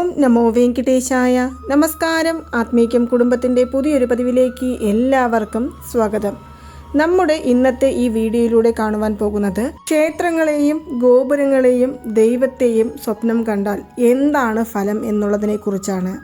ഓം നമോ വെങ്കിടേശായ നമസ്കാരം. ആത്മീക്യം കുടുംബത്തിന്റെ പുതിയൊരു പതിവിലേക്ക് എല്ലാവർക്കും സ്വാഗതം. നമ്മുടെ ഇന്നത്തെ ഈ വീഡിയോയിലൂടെ കാണുവാൻ പോകുന്നത് ക്ഷേത്രങ്ങളെയും ഗോപുരങ്ങളെയും ദൈവത്തെയും സ്വപ്നം കണ്ടാൽ എന്താണ് ഫലം എന്നുള്ളതിനെ കുറിച്ചാണ്.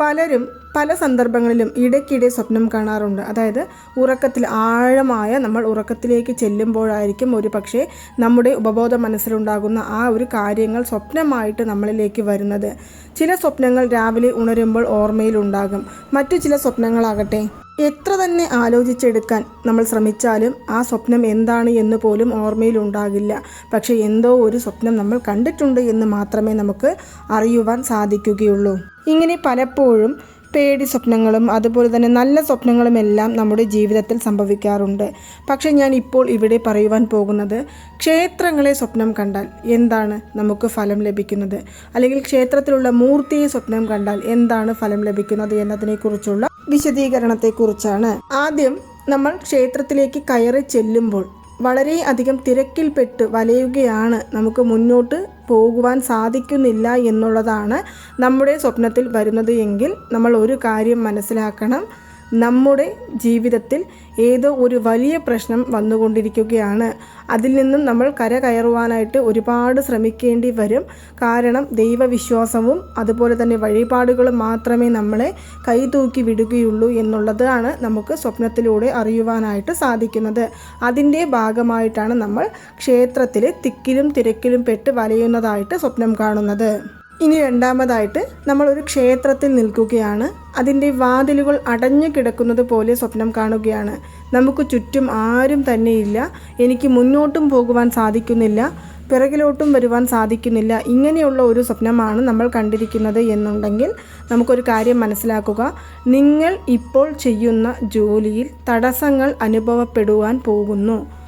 പലരും പല സന്ദർഭങ്ങളിലും ഇടയ്ക്കിടെ സ്വപ്നം കാണാറുണ്ട്. അതായത് ഉറക്കത്തിൽ ആഴമായ നമ്മൾ ഉറക്കത്തിലേക്ക് ചെല്ലുമ്പോഴായിരിക്കും ഒരു പക്ഷേ നമ്മുടെ ഉപബോധ മനസ്സിലുണ്ടാകുന്ന ആ ഒരു കാര്യങ്ങൾ സ്വപ്നമായിട്ട് നമ്മളിലേക്ക് വരുന്നത്. ചില സ്വപ്നങ്ങൾ രാവിലെ ഉണരുമ്പോൾ ഓർമ്മയിലുണ്ടാകും. മറ്റു ചില സ്വപ്നങ്ങളാകട്ടെ എത്ര തന്നെ ആലോചിച്ചെടുക്കാൻ നമ്മൾ ശ്രമിച്ചാലും ആ സ്വപ്നം എന്താണ് എന്ന് പോലും ഓർമ്മയിൽ ഉണ്ടാകില്ല പക്ഷേ എന്തോ ഒരു സ്വപ്നം നമ്മൾ കണ്ടിട്ടുണ്ട് എന്ന് മാത്രമേ നമുക്ക് അറിയുവാൻ സാധിക്കുകയുള്ളൂ. ഇങ്ങനെ പലപ്പോഴും പേടി സ്വപ്നങ്ങളും അതുപോലെ തന്നെ നല്ല സ്വപ്നങ്ങളും എല്ലാം നമ്മുടെ ജീവിതത്തിൽ സംഭവിക്കാറുണ്ട്. പക്ഷേ ഞാൻ ഇപ്പോൾ ഇവിടെ പറയുവാൻ പോകുന്നത് ക്ഷേത്രങ്ങളെ സ്വപ്നം കണ്ടാൽ എന്താണ് നമുക്ക് ഫലം ലഭിക്കുന്നത്? അല്ലെങ്കിൽ ക്ഷേത്രത്തിലുള്ള മൂർത്തിയെ സ്വപ്നം കണ്ടാൽ എന്താണ് ഫലം ലഭിക്കുന്നത് എന്നതിനെക്കുറിച്ചുള്ള വിശദീകരണത്തെക്കുറിച്ചാണ്. ആദ്യം നമ്മൾ ക്ഷേത്രത്തിലേക്ക് കയറി ചെല്ലുമ്പോൾ വളരെ അധികം തിരക്കിൽപ്പെട്ട് വലയുകയാണ് നമുക്ക് മുന്നോട്ട് പോകുവാൻ സാധിക്കുന്നില്ല എന്നുള്ളതാണ് നമ്മുടെ സ്വപ്നത്തിൽ വരുന്നത് എങ്കിൽ നമ്മൾ ഒരു കാര്യം മനസ്സിലാക്കണം. നമ്മുടെ ജീവിതത്തിൽ ഏതോ ഒരു വലിയ പ്രശ്നം വന്നുകൊണ്ടിരിക്കുകയാണ്. അതിൽ നിന്നും നമ്മൾ കര കയറുവാനായിട്ട് ഒരുപാട് ശ്രമിക്കേണ്ടി വരും. കാരണം ദൈവവിശ്വാസവും അതുപോലെ തന്നെ വഴിപാടുകളും മാത്രമേ നമ്മളെ കൈതൂക്കി വിടുകയുള്ളൂ എന്നുള്ളതാണ് നമുക്ക് സ്വപ്നത്തിലൂടെ അറിയുവാനായിട്ട് സാധിക്കുന്നത്. അതിന്റെ ഭാഗമായിട്ടാണ് നമ്മൾ ക്ഷേത്രത്തിൽ തിക്കിലും തിരക്കിലും പെട്ട് വലയുന്നതായിട്ട് സ്വപ്നം കാണുന്നത്. ഇനി രണ്ടാമതായിട്ട് നമ്മൾ ഒരു ക്ഷേത്രത്തിൽ നിൽക്കുകയാണ്. അതിന്റെ വാതിലുകൾ അടഞ്ഞു കിടക്കുന്നത് പോലെ സ്വപ്നം കാണുകയാണ്. നമുക്ക് ചുറ്റും ആരും തന്നെയില്ല. എനിക്ക് മുന്നോട്ടും പോകുവാൻ സാധിക്കുന്നില്ല. പിറകിലോട്ടും വരുവാൻ സാധിക്കുന്നില്ല. ഇങ്ങനെയുള്ള ഒരു സ്വപ്നമാണ് നമ്മൾ കണ്ടിരിക്കുന്നത് എന്നുണ്ടെങ്കിൽ നമുക്കൊരു കാര്യം മനസ്സിലാക്കുക. നിങ്ങൾ ഇപ്പോൾ ചെയ്യുന്ന ജോലിയിൽ തടസ്സങ്ങൾ അനുഭവപ്പെടുവാൻ പോകുന്നു.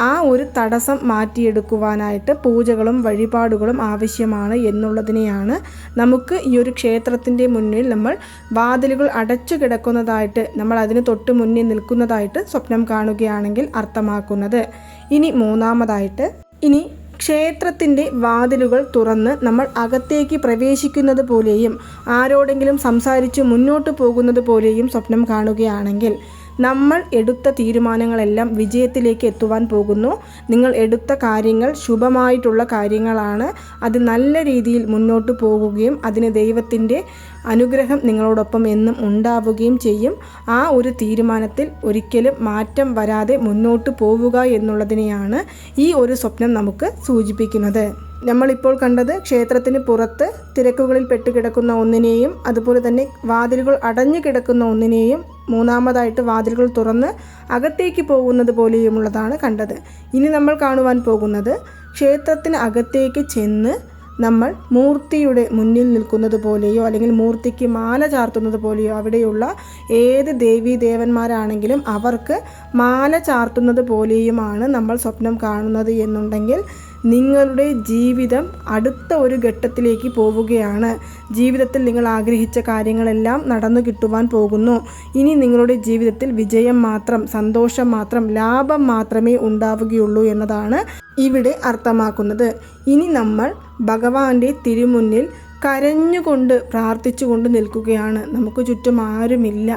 ആ ഒരു തടസ്സം മാറ്റിയെടുക്കുവാനായിട്ട് പൂജകളും വഴിപാടുകളും ആവശ്യമാണ് എന്നുള്ളതിനെയാണ് നമുക്ക് ഈ ഒരു ക്ഷേത്രത്തിന്റെ മുന്നിൽ നമ്മൾ വാതിലുകൾ അടച്ചു കിടക്കുന്നതായിട്ട് നമ്മൾ അതിന് തൊട്ട് മുന്നിൽ നിൽക്കുന്നതായിട്ട് സ്വപ്നം കാണുകയാണെങ്കിൽ അർത്ഥമാക്കുന്നത്. ഇനി മൂന്നാമതായിട്ട് ഇനി ക്ഷേത്രത്തിന്റെ വാതിലുകൾ തുറന്ന് നമ്മൾ അകത്തേക്ക് പ്രവേശിക്കുന്നത് പോലെയും ആരോടെങ്കിലും സംസാരിച്ച് മുന്നോട്ട് പോകുന്നത് പോലെയും സ്വപ്നം കാണുകയാണെങ്കിൽ നമ്മൾ എടുത്ത തീരുമാനങ്ങളെല്ലാം വിജയത്തിലേക്ക് എത്തുവാൻ പോകുന്നു. നിങ്ങൾ എടുത്ത കാര്യങ്ങൾ ശുഭമായിട്ടുള്ള കാര്യങ്ങളാണ്. അത് നല്ല രീതിയിൽ മുന്നോട്ട് പോകുകയും അതിന് ദൈവത്തിന്റെ അനുഗ്രഹം നിങ്ങളോടൊപ്പം എന്നും ഉണ്ടാവുകയും ചെയ്യും. ആ ഒരു തീരുമാനത്തിൽ ഒരിക്കലും മാറ്റം വരാതെ മുന്നോട്ട് പോവുക എന്നുള്ളതിനെയാണ് ഈ ഒരു സ്വപ്നം നമുക്ക് സൂചിപ്പിക്കുന്നത്. നമ്മളിപ്പോൾ കണ്ടത് ക്ഷേത്രത്തിന് പുറത്ത് തിരക്കുകളിൽ പെട്ടുകിടക്കുന്ന ഒന്നിനെയും അതുപോലെ തന്നെ വാതിലുകൾ അടഞ്ഞു കിടക്കുന്ന ഒന്നിനെയും മൂന്നാമതായിട്ട് വാതിലുകൾ തുറന്ന് അകത്തേക്ക് പോകുന്നത് പോലെയുമുള്ളതാണ് കണ്ടത്. ഇനി നമ്മൾ കാണുവാൻ പോകുന്നത് ക്ഷേത്രത്തിന് അകത്തേക്ക് ചെന്ന് നമ്മൾ മൂർത്തിയുടെ മുന്നിൽ നിൽക്കുന്നത് പോലെയോ അല്ലെങ്കിൽ മൂർത്തിക്ക് മാല ചാർത്തുന്നത് പോലെയോ അവിടെയുള്ള ഏത് ദേവീ ദേവന്മാരാണെങ്കിലും അവർക്ക് മാല ചാർത്തുന്നത് പോലെയുമാണ് നമ്മൾ സ്വപ്നം കാണുന്നത് എന്നുണ്ടെങ്കിൽ നിങ്ങളുടെ ജീവിതം അടുത്ത ഒരു ഘട്ടത്തിലേക്ക് പോവുകയാണ്. ജീവിതത്തിൽ നിങ്ങൾ ആഗ്രഹിച്ച കാര്യങ്ങളെല്ലാം നടന്നു കിട്ടുവാൻ പോകുന്നു. ഇനി നിങ്ങളുടെ ജീവിതത്തിൽ വിജയം മാത്രം സന്തോഷം മാത്രം ലാഭം മാത്രമേ ഉണ്ടാവുകയുള്ളൂ എന്നതാണ് ഇവിടെ അർത്ഥമാക്കുന്നത്. ഇനി നമ്മൾ ഭഗവാന്റെ തിരുമുന്നിൽ കരഞ്ഞുകൊണ്ട് പ്രാർത്ഥിച്ചുകൊണ്ട് നിൽക്കുകയാണ്. നമുക്ക് ചുറ്റും ആരുമില്ല.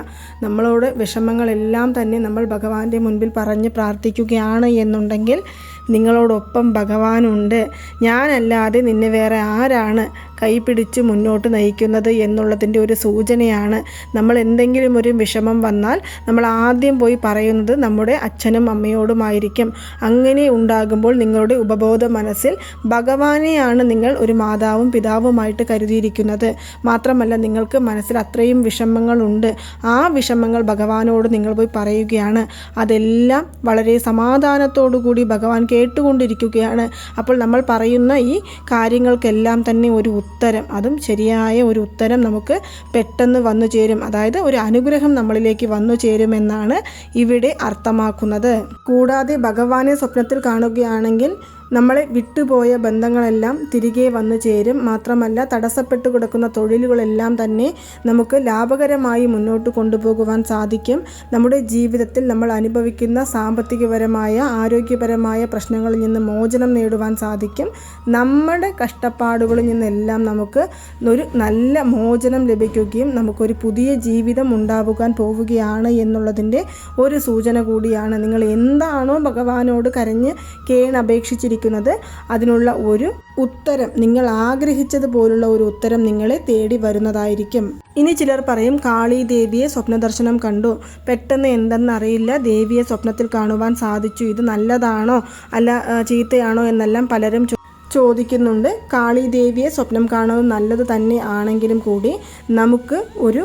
നമ്മളോട് വിഷമങ്ങളെല്ലാം തന്നെ നമ്മൾ ഭഗവാന്റെ മുൻപിൽ പറഞ്ഞ് പ്രാർത്ഥിക്കുകയാണ് എന്നുണ്ടെങ്കിൽ നിങ്ങളോടൊപ്പം ഭഗവാനുണ്ട്. ഞാനല്ലാതെ നിന്നെ വേറെ ആരാണ്? കൈപിടിച്ച് മുന്നോട്ട് നയിക്കുന്നത് എന്നുള്ളതിന്റെ ഒരു സൂചനയാണ്. നമ്മൾ എന്തെങ്കിലും ഒരു വിഷമം വന്നാൽ നമ്മൾ ആദ്യം പോയി പറയുന്നത് നമ്മുടെ അച്ഛനും അമ്മയോടുമായിരിക്കും. അങ്ങനെ ഉണ്ടാകുമ്പോൾ നിങ്ങളുടെ ഉപബോധ മനസ്സിൽ ഭഗവാനെയാണ് നിങ്ങൾ ഒരു മാതാവും പിതാവുമായിട്ട് കരുതിയിരിക്കുന്നത്. മാത്രമല്ല നിങ്ങൾക്ക് മനസ്സിൽ അത്രയും വിഷമങ്ങളുണ്ട്. ആ വിഷമങ്ങൾ ഭഗവാനോട് നിങ്ങൾ പോയി പറയുകയാണ്. അതെല്ലാം വളരെ സമാധാനത്തോടു കൂടി ഭഗവാൻ കേട്ടുകൊണ്ടിരിക്കുകയാണ്. അപ്പോൾ നമ്മൾ പറയുന്ന ഈ കാര്യങ്ങൾക്കെല്ലാം തന്നെ ഒരു ഉത്തരം. അതും ശരിയായ ഒരു ഉത്തരം നമുക്ക് പെട്ടെന്ന് വന്നു ചേരും. അതായത് ഒരു അനുഗ്രഹം നമ്മളിലേക്ക് വന്നു ചേരുമെന്നാണ് ഇവിടെ അർത്ഥമാക്കുന്നത്. കൂടാതെ ഭഗവാനെ സ്വപ്നത്തിൽ കാണുകയാണെങ്കിൽ നമ്മളെ വിട്ടുപോയ ബന്ധങ്ങളെല്ലാം തിരികെ വന്നു ചേരും. മാത്രമല്ല തടസ്സപ്പെട്ടു കിടക്കുന്ന തൊഴിലുകളെല്ലാം തന്നെ നമുക്ക് ലാഭകരമായി മുന്നോട്ട് കൊണ്ടുപോകുവാൻ സാധിക്കും. നമ്മുടെ ജീവിതത്തിൽ നമ്മൾ അനുഭവിക്കുന്ന സാമ്പത്തികപരമായ ആരോഗ്യപരമായ പ്രശ്നങ്ങളിൽ നിന്ന് മോചനം നേടുവാൻ സാധിക്കും. നമ്മുടെ കഷ്ടപ്പാടുകളിൽ നിന്നെല്ലാം നമുക്ക് ഒരു നല്ല മോചനം ലഭിക്കുകയും നമുക്കൊരു പുതിയ ജീവിതം ഉണ്ടാവുവാൻ പോവുകയാണ് എന്നുള്ളതിന്റെ ഒരു സൂചന കൂടിയാണ്. നിങ്ങൾ എന്താണോ ഭഗവാനോട് കരഞ്ഞ് കേണപേക്ഷിച്ചിരിക്കുന്നത് അതിനുള്ള ഒരു ഉത്തരം നിങ്ങൾ ആഗ്രഹിച്ചതുപോലുള്ള ഒരു ഉത്തരം നിങ്ങളെ തേടി വരുന്നതായിരിക്കും. ഇനി ചിലർ പറയും കാളി ദേവിയെ സ്വപ്ന ദർശനം കണ്ടു. പെട്ടെന്ന് എന്തെന്നറിയില്ല. ദേവിയെ സ്വപ്നത്തിൽ കാണുവാൻ സാധിച്ചു. ഇത് നല്ലതാണോ? അല്ല ചീത്തയാണോ? എന്നെല്ലാം പലരും ചോദിക്കുന്നുണ്ട്. കാളി ദേവിയെ സ്വപ്നം കാണുന്നത് നല്ലത് തന്നെ ആണെങ്കിലും കൂടി നമുക്ക് ഒരു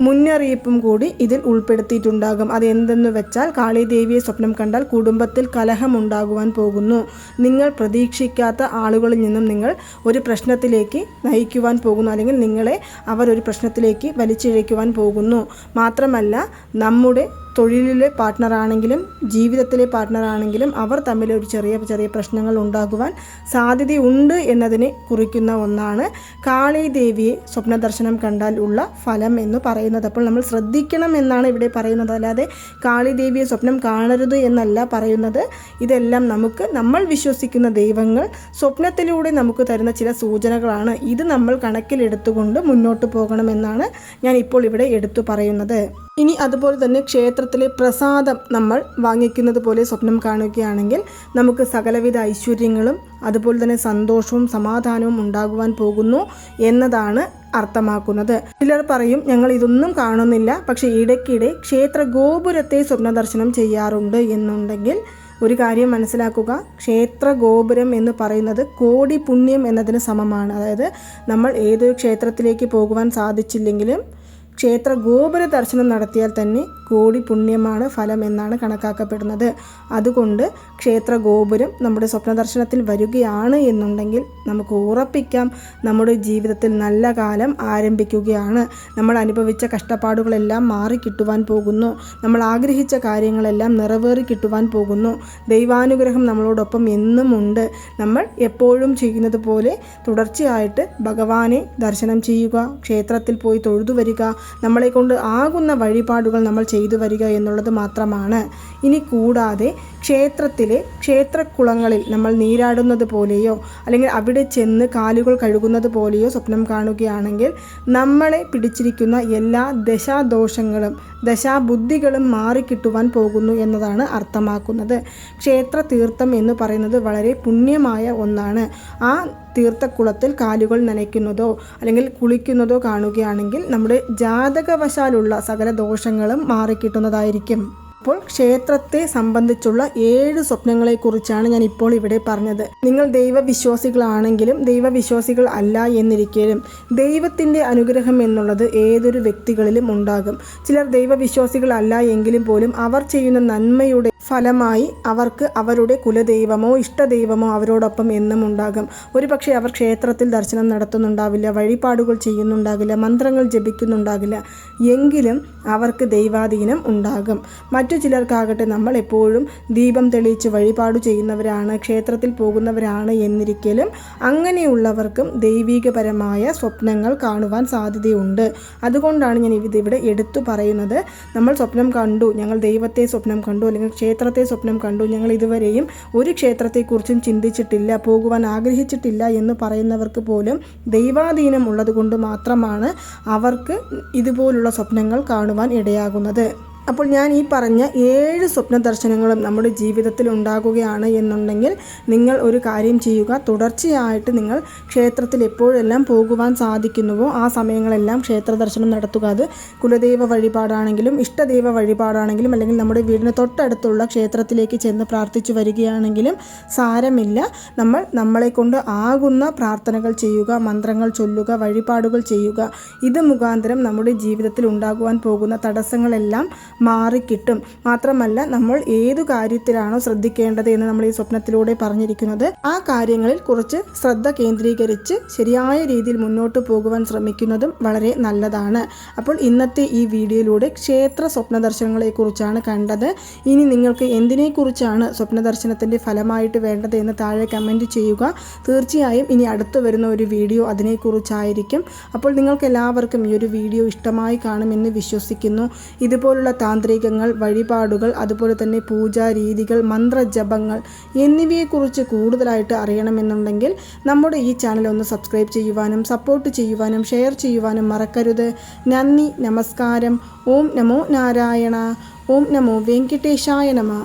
മുന്നറിയിപ്പും കൂടി ഇതിൽ ഉൾപ്പെടുത്തിയിട്ടുണ്ടാകും. അതെന്തെന്ന് വെച്ചാൽ കാളിദേവിയെ സ്വപ്നം കണ്ടാൽ കുടുംബത്തിൽ കലഹമുണ്ടാകുവാൻ പോകുന്നു. നിങ്ങൾ പ്രതീക്ഷിക്കാത്ത ആളുകളിൽ നിന്നും നിങ്ങൾ ഒരു പ്രശ്നത്തിലേക്ക് നയിക്കുവാൻ പോകുന്നു. അല്ലെങ്കിൽ നിങ്ങളെ അവർ ഒരു പ്രശ്നത്തിലേക്ക് വലിച്ചിഴയ്ക്കുവാൻ പോകുന്നു. മാത്രമല്ല നമ്മുടെ തൊഴിലിലെ പാർട്ട്ണറാണെങ്കിലും ജീവിതത്തിലെ പാർട്ട്ണറാണെങ്കിലും അവർ തമ്മിൽ ഒരു ചെറിയ ചെറിയ പ്രശ്നങ്ങൾ ഉണ്ടാകുവാൻ സാധ്യതയുണ്ട് എന്നതിനെ കുറിക്കുന്ന ഒന്നാണ് കാളി ദേവിയെ സ്വപ്ന ദർശനം കണ്ടാൽ ഉള്ള ഫലം എന്ന് പറയുന്നത്. അപ്പോൾ നമ്മൾ ശ്രദ്ധിക്കണം എന്നാണ് ഇവിടെ പറയുന്നത്. അല്ലാതെ കാളി ദേവിയെ സ്വപ്നം കാണരുത് എന്നല്ല പറയുന്നത്. ഇതെല്ലാം നമുക്ക് നമ്മൾ വിശ്വസിക്കുന്ന ദൈവങ്ങൾ സ്വപ്നത്തിലൂടെ നമുക്ക് തരുന്ന ചില സൂചനകളാണ്. ഇത് നമ്മൾ കണക്കിലെടുത്തുകൊണ്ട് മുന്നോട്ട് പോകണമെന്നാണ് ഞാൻ ഇപ്പോൾ ഇവിടെ എടുത്തു പറയുന്നത്. ഇനി അതുപോലെ തന്നെ ക്ഷേത്രത്തിലെ പ്രസാദം നമ്മൾ വാങ്ങിക്കുന്നത് പോലെ സ്വപ്നം കാണുകയാണെങ്കിൽ നമുക്ക് സകലവിധ ഐശ്വര്യങ്ങളും അതുപോലെ തന്നെ സന്തോഷവും സമാധാനവും ഉണ്ടാകുവാൻ പോകുന്നു എന്നതാണ് അർത്ഥമാക്കുന്നത്. ചിലർ പറയും ഞങ്ങൾ ഇതൊന്നും കാണുന്നില്ല. പക്ഷേ ഇടയ്ക്കിടെ ക്ഷേത്ര ഗോപുരത്തെ സ്വപ്ന ദർശനം ചെയ്യാറുണ്ട് എന്നുണ്ടെങ്കിൽ ഒരു കാര്യം മനസ്സിലാക്കുക ക്ഷേത്ര ഗോപുരം എന്ന് പറയുന്നത് കോടി പുണ്യം എന്നതിന് സമമാണ്. അതായത് നമ്മൾ ഏതൊരു ക്ഷേത്രത്തിലേക്ക് പോകുവാൻ സാധിച്ചില്ലെങ്കിലും ക്ഷേത്ര ഗോപുര ദർശനം നടത്തിയാൽ തന്നെ കോടി പുണ്യമാണ് ഫലം എന്നാണ് കണക്കാക്കപ്പെടുന്നത്. അതുകൊണ്ട് ക്ഷേത്ര ഗോപുരം നമ്മുടെ സ്വപ്ന ദർശനത്തിൽ വരികയാണ് എന്നുണ്ടെങ്കിൽ നമുക്ക് ഉറപ്പിക്കാം. നമ്മുടെ ജീവിതത്തിൽ നല്ല കാലം ആരംഭിക്കുകയാണ്. നമ്മൾ അനുഭവിച്ച കഷ്ടപ്പാടുകളെല്ലാം മാറി കിട്ടുവാൻ പോകുന്നു. നമ്മൾ ആഗ്രഹിച്ച കാര്യങ്ങളെല്ലാം നിറവേറി കിട്ടുവാൻ പോകുന്നു. ദൈവാനുഗ്രഹം നമ്മളോടൊപ്പം എന്നും ഉണ്ട്. നമ്മൾ എപ്പോഴും ചെയ്യുന്നത് പോലെ തുടർച്ചയായിട്ട് ഭഗവാനെ ദർശനം ചെയ്യുക ക്ഷേത്രത്തിൽ പോയി തൊഴുതു വരിക. നമ്മളെ കൊണ്ട് ആകുന്ന വഴിപാടുകൾ നമ്മൾ ചെയ്തു വരിക എന്നുള്ളത് മാത്രമാണ്. ഇനി കൂടാതെ ക്ഷേത്രത്തിലെ ക്ഷേത്രക്കുളങ്ങളിൽ നമ്മൾ നീരാടുന്നത് പോലെയോ അല്ലെങ്കിൽ അവിടെ ചെന്ന് കാലുകൾ കഴുകുന്നത് പോലെയോ സ്വപ്നം കാണുകയാണെങ്കിൽ നമ്മളെ പിടിച്ചിരിക്കുന്ന എല്ലാ ദശാദോഷങ്ങളും ദശാബുദ്ധികളും മാറിക്കിട്ടുവാൻ പോകുന്നു എന്നതാണ് അർത്ഥമാക്കുന്നത്. ക്ഷേത്ര തീർത്ഥം എന്ന് പറയുന്നത് വളരെ പുണ്യമായ ഒന്നാണ്. ആ തീർത്ഥക്കുളത്തിൽ കാലുകൾ നനയ്ക്കുന്നതോ അല്ലെങ്കിൽ കുളിക്കുന്നതോ കാണുകയാണെങ്കിൽ നമ്മുടെ ജാതകവശാലുള്ള സകല ദോഷങ്ങളും മാറിക്കിട്ടുന്നതായിരിക്കും. അപ്പോൾ ക്ഷേത്രത്തെ സംബന്ധിച്ചുള്ള ഏഴ് സ്വപ്നങ്ങളെക്കുറിച്ചാണ് ഞാൻ ഇപ്പോൾ ഇവിടെ പറഞ്ഞത്. നിങ്ങൾ ദൈവവിശ്വാസികളാണെങ്കിലും ദൈവവിശ്വാസികൾ അല്ല എന്നിരിക്കലും ദൈവത്തിന്റെ അനുഗ്രഹം എന്നുള്ളത് ഏതൊരു വ്യക്തികളിലും ഉണ്ടാകും. ചിലർ ദൈവവിശ്വാസികളല്ല എങ്കിലും പോലും അവർ ചെയ്യുന്ന നന്മയുടെ ഫലമായി അവർക്ക് അവരുടെ കുലദൈവമോ ഇഷ്ടദൈവമോ അവരോടൊപ്പം എന്നും ഉണ്ടാകും. ഒരുപക്ഷെ അവർ ക്ഷേത്രത്തിൽ ദർശനം നടത്തുന്നുണ്ടാവില്ല വഴിപാടുകൾ ചെയ്യുന്നുണ്ടാകില്ല മന്ത്രങ്ങൾ ജപിക്കുന്നുണ്ടാകില്ല എങ്കിലും അവർക്ക് ദൈവാധീനം ഉണ്ടാകും. മറ്റു ചിലർക്കാകട്ടെ നമ്മൾ എപ്പോഴും ദീപം തെളിയിച്ച് വഴിപാട് ചെയ്യുന്നവരാണ് ക്ഷേത്രത്തിൽ പോകുന്നവരാണ് എന്നിരിക്കലും അങ്ങനെയുള്ളവർക്കും ദൈവികപരമായ സ്വപ്നങ്ങൾ കാണുവാൻ സാധ്യതയുണ്ട്. അതുകൊണ്ടാണ് ഞാൻ ഇത് ഇവിടെ എടുത്തു പറയുന്നത്. നമ്മൾ സ്വപ്നം കണ്ടു ഞങ്ങൾ ദൈവത്തെ സ്വപ്നം കണ്ടു അല്ലെങ്കിൽ ക്ഷേത്രത്തെ സ്വപ്നം കണ്ടു ഞങ്ങൾ ഇതുവരെയും ഒരു ക്ഷേത്രത്തെക്കുറിച്ചും ചിന്തിച്ചിട്ടില്ല പോകുവാൻ ആഗ്രഹിച്ചിട്ടില്ല എന്ന് പറയുന്നവർക്ക് പോലും ദൈവാധീനം ഉള്ളതുകൊണ്ട് മാത്രമാണ് അവർക്ക് ഇതുപോലുള്ള സ്വപ്നങ്ങൾ കാണുവാൻ ഇടയാകുന്നത്. അപ്പോൾ ഞാൻ ഈ പറഞ്ഞ ഏഴ് സ്വപ്ന ദർശനങ്ങളും നമ്മുടെ ജീവിതത്തിൽ ഉണ്ടാകുകയാണ് എന്നുണ്ടെങ്കിൽ നിങ്ങൾ ഒരു കാര്യം ചെയ്യുക. തുടർച്ചയായിട്ട് നിങ്ങൾ ക്ഷേത്രത്തിൽ എപ്പോഴെല്ലാം പോകുവാൻ സാധിക്കുന്നുവോ ആ സമയങ്ങളെല്ലാം ക്ഷേത്ര ദർശനം നടത്തുക. അത് കുലദൈവ വഴിപാടാണെങ്കിലും ഇഷ്ടദൈവ വഴിപാടാണെങ്കിലും അല്ലെങ്കിൽ നമ്മുടെ വീടിന് തൊട്ടടുത്തുള്ള ക്ഷേത്രത്തിലേക്ക് ചെന്ന് പ്രാർത്ഥിച്ചു വരികയാണെങ്കിലും സാരമില്ല. നമ്മൾ നമ്മളെ കൊണ്ട് ആകുന്ന പ്രാർത്ഥനകൾ ചെയ്യുക മന്ത്രങ്ങൾ ചൊല്ലുക വഴിപാടുകൾ ചെയ്യുക. ഇത് മുഖാന്തരം നമ്മുടെ ജീവിതത്തിൽ ഉണ്ടാകുവാൻ പോകുന്ന തടസ്സങ്ങളെല്ലാം മാറിക്കിട്ടും. മാത്രമല്ല നമ്മൾ ഏതു കാര്യത്തിലാണോ ശ്രദ്ധിക്കേണ്ടത് എന്ന് നമ്മൾ ഈ സ്വപ്നത്തിലൂടെ പറഞ്ഞിരിക്കുന്നത് ആ കാര്യങ്ങളിൽ കുറച്ച് ശ്രദ്ധ കേന്ദ്രീകരിച്ച് ശരിയായ രീതിയിൽ മുന്നോട്ട് പോകുവാൻ ശ്രമിക്കുന്നതും വളരെ നല്ലതാണ്. അപ്പോൾ ഇന്നത്തെ ഈ വീഡിയോയിലൂടെ ക്ഷേത്ര സ്വപ്ന ദർശനങ്ങളെക്കുറിച്ചാണ് കണ്ടത്. ഇനി നിങ്ങൾക്ക് എന്തിനെക്കുറിച്ചാണ് സ്വപ്ന ദർശനത്തിന്റെ ഫലമായിട്ട് വേണ്ടത് എന്ന് താഴെ കമന്റ് ചെയ്യുക. തീർച്ചയായും ഇനി അടുത്ത് വരുന്ന ഒരു വീഡിയോ അതിനെക്കുറിച്ചായിരിക്കും. അപ്പോൾ നിങ്ങൾക്ക് എല്ലാവർക്കും ഈ ഒരു വീഡിയോ ഇഷ്ടമായി കാണുമെന്ന് വിശ്വസിക്കുന്നു. ഇതുപോലുള്ള താന്ത്രികങ്ങൾ വഴിപാടുകൾ അതുപോലെ തന്നെ പൂജാ രീതികൾ മന്ത്രജപങ്ങൾ എന്നിവയെക്കുറിച്ച് കൂടുതലായിട്ട് അറിയണമെന്നുണ്ടെങ്കിൽ നമ്മുടെ ഈ ചാനൽ ഒന്ന് സബ്സ്ക്രൈബ് ചെയ്യുവാനും സപ്പോർട്ട് ചെയ്യുവാനും ഷെയർ ചെയ്യുവാനും മറക്കരുത്. നന്ദി നമസ്കാരം. ഓം നമോ നാരായണ. ഓം നമോ വെങ്കിട്ടേശായ നമ.